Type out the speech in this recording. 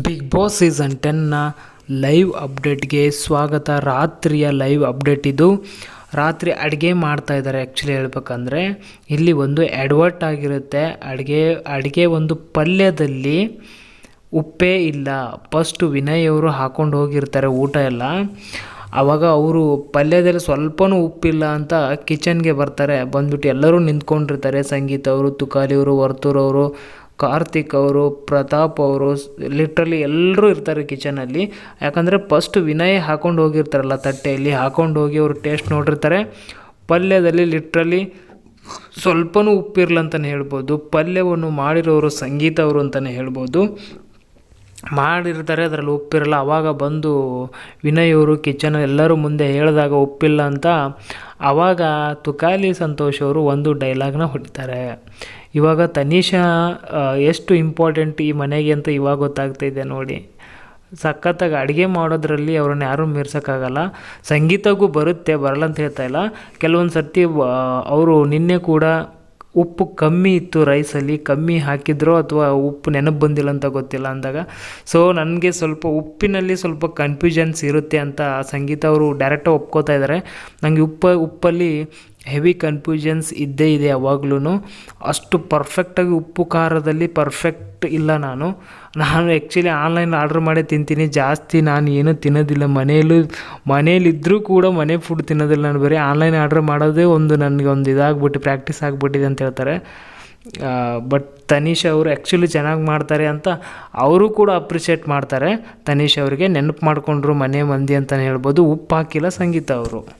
Big boss season ಟೆನ್ನ live ಅಪ್ಡೇಟ್ಗೆ ಸ್ವಾಗತ. ರಾತ್ರಿಯ ಲೈವ್ ಅಪ್ಡೇಟ್ ಇದು. ರಾತ್ರಿ ಅಡುಗೆ ಮಾಡ್ತಾ ಇದ್ದಾರೆ ಆ್ಯಕ್ಚುಲಿ ಹೇಳ್ಬೇಕಂದ್ರೆ. ಇಲ್ಲಿ ಒಂದು ಎಡ್ವರ್ಟ್ ಆಗಿರುತ್ತೆ. ಅಡುಗೆ ಅಡುಗೆ ಒಂದು ಪಲ್ಯದಲ್ಲಿ ಉಪ್ಪೇ ಇಲ್ಲ. ಫಸ್ಟು ವಿನಯ್ ಅವರು ಹಾಕೊಂಡು ಹೋಗಿರ್ತಾರೆ ಊಟ ಎಲ್ಲ. ಆವಾಗ ಅವರು ಪಲ್ಯದಲ್ಲಿ ಸ್ವಲ್ಪನೂ ಉಪ್ಪಿಲ್ಲ ಅಂತ ಕಿಚನ್ಗೆ ಬರ್ತಾರೆ. ಬಂದ್ಬಿಟ್ಟು ಎಲ್ಲರೂ ನಿಂತ್ಕೊಂಡಿರ್ತಾರೆ. ಸಂಗೀತ ಅವರು, ತುಕಾಲಿ ಅವರು, ವರ್ತೂರ್ ಅವರು. ಕಾರ್ತಿಕ್ ಅವರು, ಪ್ರತಾಪ್ ಅವರು ಲಿಟ್ರಲಿ ಎಲ್ಲರೂ ಇರ್ತಾರೆ ಕಿಚನಲ್ಲಿ ಯಾಕಂದರೆ ಫಸ್ಟ್ ವಿನಯ್ ಹಾಕೊಂಡು ಹೋಗಿರ್ತಾರಲ್ಲ ತಟ್ಟೆಯಲ್ಲಿ, ಹಾಕೊಂಡು ಹೋಗಿ ಅವರು ಟೇಸ್ಟ್ ನೋಡಿರ್ತಾರೆ. ಪಲ್ಯದಲ್ಲಿ ಲಿಟ್ರಲಿ ಸ್ವಲ್ಪನೂ ಉಪ್ಪಿರಲ್ಲ ಅಂತಲೇ ಹೇಳ್ಬೋದು, ಪಲ್ಯವನ್ನು ಮಾಡಿರೋರು ಸಂಗೀತ ಅವರು ಅಂತಲೇ ಹೇಳ್ಬೋದು. ಮಾಡಿರ್ತಾರೆ, ಅದರಲ್ಲಿ ಉಪ್ಪಿರಲ್ಲ. ಆವಾಗ ಬಂದು ವಿನಯ್ ಅವರು ಕಿಚನ್ ಎಲ್ಲರೂ ಮುಂದೆ ಹೇಳಿದಾಗ ಉಪ್ಪಿಲ್ಲ ಅಂತ ಆವಾಗ ತುಕಾಲಿ ಸಂತೋಷ್ ಅವರು ಒಂದು ಡೈಲಾಗ್ನ ಹೊಡಿತಾರೆ. ಇವಾಗ ತನಿಷಾ ಎಷ್ಟು ಇಂಪಾರ್ಟೆಂಟ್ ಈ ಮನೆಗೆ ಅಂತ ಇವಾಗ ಗೊತ್ತಾಗ್ತಾಯಿದೆ ನೋಡಿ. ಸಖತ್ತಾಗಿ ಅಡುಗೆ ಮಾಡೋದ್ರಲ್ಲಿ ಅವ್ರನ್ನ ಯಾರೂ ಮೀರ್ಸೋಕ್ಕಾಗಲ್ಲ. ಸಂಗೀತಕ್ಕೂ ಬರುತ್ತೆ, ಬರಲ್ಲ ಅಂತ ಹೇಳ್ತಾ ಇಲ್ಲ. ಕೆಲವೊಂದು ಸರ್ತಿ ಅವರು ನಿನ್ನೆ ಕೂಡ ಉಪ್ಪು ಕಮ್ಮಿ ಇತ್ತು ರೈಸಲ್ಲಿ, ಕಮ್ಮಿ ಹಾಕಿದ್ರೋ ಅಥವಾ ಉಪ್ಪು ನೆನಪು ಬಂದಿಲ್ಲ ಅಂತ ಗೊತ್ತಿಲ್ಲ ಅಂದಾಗ. ಸೊ ನನಗೆ ಸ್ವಲ್ಪ ಉಪ್ಪಿನಲ್ಲಿ ಸ್ವಲ್ಪ ಕನ್ಫ್ಯೂಷನ್ಸ್ ಇರುತ್ತೆ ಅಂತ ಸಂಗೀತ ಅವರು ಡೈರೆಕ್ಟಾಗಿ ಒಪ್ಕೋತಾ ಇದ್ದಾರೆ ನನಗೆ ಉಪ್ಪು, ಉಪ್ಪಲ್ಲಿ ಹೆವಿ ಕನ್ಫ್ಯೂಷನ್ಸ್ ಇದ್ದೇ ಇದೆ ಯಾವಾಗ್ಲೂ ಅಷ್ಟು ಪರ್ಫೆಕ್ಟಾಗಿ ಉಪ್ಪು ಖಾರದಲ್ಲಿ ಪರ್ಫೆಕ್ಟ್ ಇಲ್ಲ ನಾನು. ನಾನು ಆ್ಯಕ್ಚುಲಿ ಆನ್ಲೈನ್ ಆರ್ಡ್ರ್ ಮಾಡೇ ತಿಂತೀನಿ. ಜಾಸ್ತಿ ನಾನು ಏನೂ ತಿನ್ನೋದಿಲ್ಲ. ಮನೆಯಲ್ಲೂ ಮನೇಲಿದ್ದರೂ ಕೂಡ ಮನೆ ಫುಡ್ ತಿನ್ನೋದಿಲ್ಲ ನಾನು. ಬರೀ ಆನ್ಲೈನ್ ಆರ್ಡ್ರ್ ಮಾಡೋದೇ ಒಂದು ನನಗೆ ಒಂದು ಇದಾಗ್ಬಿಟ್ಟು ಪ್ರಾಕ್ಟೀಸ್ ಆಗಿಬಿಟ್ಟಿದೆ ಅಂತ ಹೇಳ್ತಾರೆ. ಬಟ್ ತನೀಶ್ ಅವರು ಆ್ಯಕ್ಚುಲಿ ಚೆನ್ನಾಗಿ ಮಾಡ್ತಾರೆ ಅಂತ ಅವರು ಕೂಡ ಅಪ್ರಿಷಿಯೇಟ್ ಮಾಡ್ತಾರೆ. ತನೀಶ್ ಅವರಿಗೆ ನೆನಪು ಮಾಡಿಕೊಂಡ್ರು ಮನೆ ಮಂದಿ ಅಂತಲೇ ಹೇಳ್ಬೋದು. ಉಪ್ಪು ಹಾಕಿಲ್ಲ ಸಂಗೀತ ಅವರು.